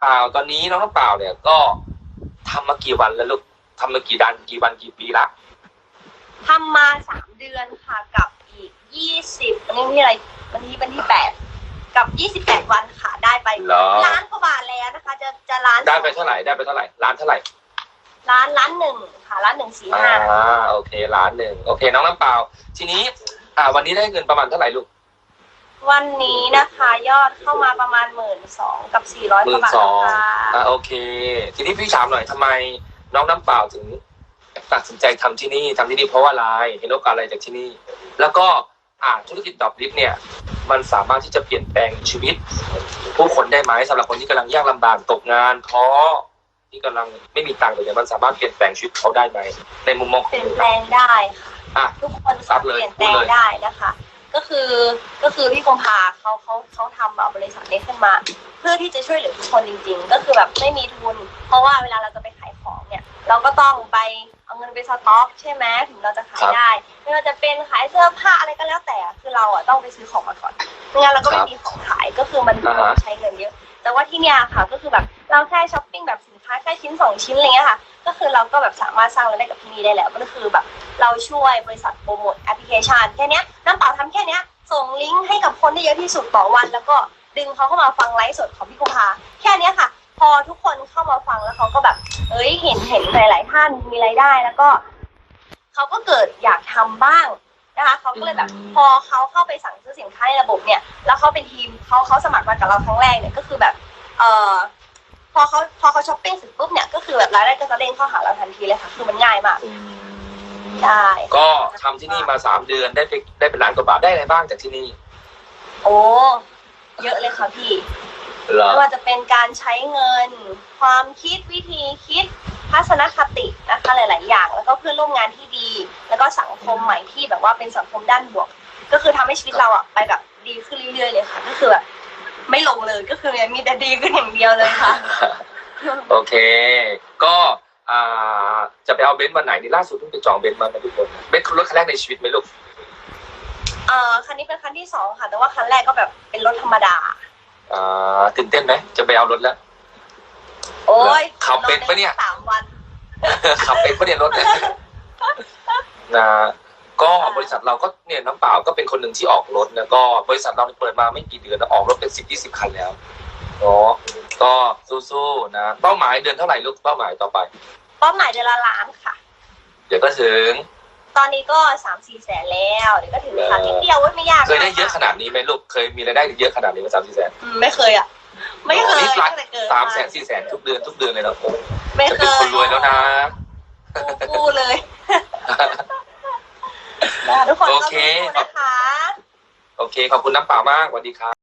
เปล่าตอนนี้น้องน้ำเปล่าเนี่ยก็ทำมากี่วันแล้วลูกทำมากี่ดันกี่วันกี่ปีละทำมาสามเดือนค่ะกับอีกยี่สิบวันนี้วันที่อะไรวันที่วันที่แปดกับยี่สิบแปดวันค่ะได้ไปเหรอล้านกว่าบาทแล้วนะคะ จะจะล้านได้ไปเท่าไหร่ได้ไปเท่าไหร่ล้านเท่าไหร่ล้านล้านหนึ่งค่ะล้านหนึ่งสี่อ่าห้าโอเคล้านหนึ่งโอเค น้องน้ำเปล่า ทีนี้ อ่า วันนี้ได้เงินประมาณเท่าไหร่ลูก วันนี้นะคะยอดเข้ามาประมาณหมื่นสองกับสี่ร้อยหกมื่ว่านบาทสองค่ะอ่าโอเค ทีนี้พี่ถามหน่อยทำไมน้องน้ำเปล่าถึงตัดสินใจทำที่นี่ทำที่นี่เพราะว่าอะไรเห็นโอกาสอะไรจากที่นี่ แล้วก็อ่าธุรกิจดรอปลิฟต์เนี่ย มันสามารถที่จะเปลี่ยนแปลงชีวิต ผู้คนได้ไหมสำหรับคนที่กำลังยากลำบากตกงานท้อที่กำลังไม่มีตังค์เลยมันสามารถเปลี่ยนแปลงชีวิตเขาได้ไหมในมุมมองขเปองลี่ยนหนูแปลงได้ค่ะ อะ ทุกคนครัสาบมารถเลยเปลี่ยนพูแปลดงเลยได้นะคะก็ คือก็คือพี่กุมภาเขาเขาเขาทำแบบบริษัทนี้ขึ้นมา เพื่อที่จะช่วยเหลือทุกคนจริง ๆ ก็คือแบบไม่มีทุน เพราะว่าเวลาเราจะไปขายของเนี่ย เราก็ต้องไปเอาเงินไปสต็อกใช่ไหมถึงเราจะขายได้ไม่ว่าจะเป็นขายเสื้อผ้าอะไรก็แล้วแต่ คือเราอะต้องไปซื้อของมาก่อนไม่งั้นเราก็ไม่มีของขายก็คือมันต้องใช้เงินเยอะแต่ว่าที่เนี่ยค่ะก็คือแบบเราแค่ช้อปปิ้งแบบสินค้าแค่ชิ้นสองชิ้นอะไรเงี้ยค่ะ ก็คือเราก็แบบสามารถสร้างรายได้กับที่นี่ได้แล้วก็คือแบบเราช่วยบริษัทโปรโมทแอปพลิเคชันแค่เนี้ยน้ำเปล่าทำแค่เนี้ยส่งลิงก์ให้กับคนได้เยอะที่สุดต่อวัน แล้วก็ดึงเขาเข้ามาฟังไลฟ์สดของพี่กุมภาแค่เนี้ยค่ะ พอทุกคนเข้ามาฟังแล้วเขาก็แบบ เอ้ยเห็นเห็นหลาย ๆ ท่านมีรายได้แล้วก็เขาก็เกิดอยากทำบ้างนะคะเขาก็เลยแบบพอเขาเข้าไปสั่งซื้อสินค้าในระบบเนี่ย แล้วเขาเป็นทีมเขาเขาสมัครมากับเราครั้งแรกเนี่ยก็คือแบบ เอ่อพ อเขาพอเขาช้อปปิ้งเสร็จปุ๊บเนี่ยก็คือแบบรายได้ก็จะเด้งเข้าหาเราทันทีเลยค่ะคือมันง่ายมากอืมใช่ก็ทำที่นี่มาสามเดือนได้ไปได้เป็นล้านกว่าบาทได้อะไรบ้างจากที่นี่ โอ้เยอะเลยค่ะพี่เหรอไม่ว่าจะเป็นการใช้เงิน ความคิดวิธีคิดทัศนคตินะคะหลาย ๆ อย่าง แล้วก็เพื่อนร่วมงานที่ดี แล้วก็สังคมใหม่ที่แบบว่าเป็นสังคมด้านบวก ก็คือทำให้ชีวิตเราอะไปแบบดีขึ้นเรื่อย ๆ เลยค่ะก็คือแบบ ไม่ลงเลยก็คือมีแต่ดีขึ้นอย่างเดียวเลยค่ะ โอเค ก็อ่าจะไปเอาเบนซ์วันไหนนี่ล่าสุดเพิ่งไปจองเบนซ์มานะทุกคนเบนซ์คือรถคันแรกในชีวิตไหมลูกเอ่อคันนี้เป็นคันที่สองค่ะ แต่ว่าคันแรกก็แบบเป็นรถธรรมดาอ่าตื่นเต้นไหมจะไปเอารถแล้ว โอ้ยขับเป็นปะเนี่ยสามวันขับเป็นปะเนี่ยรถเนี่ยนะ ก็บริษัทเราก็เนี่ยน้ำเปล่าก็เป็นคนหนึ่งที่ออกรถนะก็บริษัทเราเปิดมาไม่กี่เดือนนะออกรถเป็นสิบยี่สิบคันแล้วเนาะก็สู้ๆนะเป้าหมายเดือนเท่าไหร่ลูกเป้าหมายต่อไปเป้าหมายเดือนละล้านค่ะ เดี๋ยวก็ถึง ตอนนี้ก็สามสี่แสนแล้วเดี๋ยวก็ถึงค่ะนิดเดียวเว้ยไม่ยากเคยได้เยอะขนาดนี้ไหมลูกเคยมีรายได้เยอะขนาดนี้ไหมสามสี่แสนอืมไม่เคยอะไม่เคยนี่หลักตั้งแต่เกิดสามแสนสี่แสนทุกเดือนทุกเดือนเลยนะโอ้ไม่จะเคเป็นยคนรวยแล้วนะกู้กู้เลยนะ ทุกคนโอก็เคสู้ๆนะคะ โอเค ขอบคุณน้ำเปล่ามากสวัสดีครับ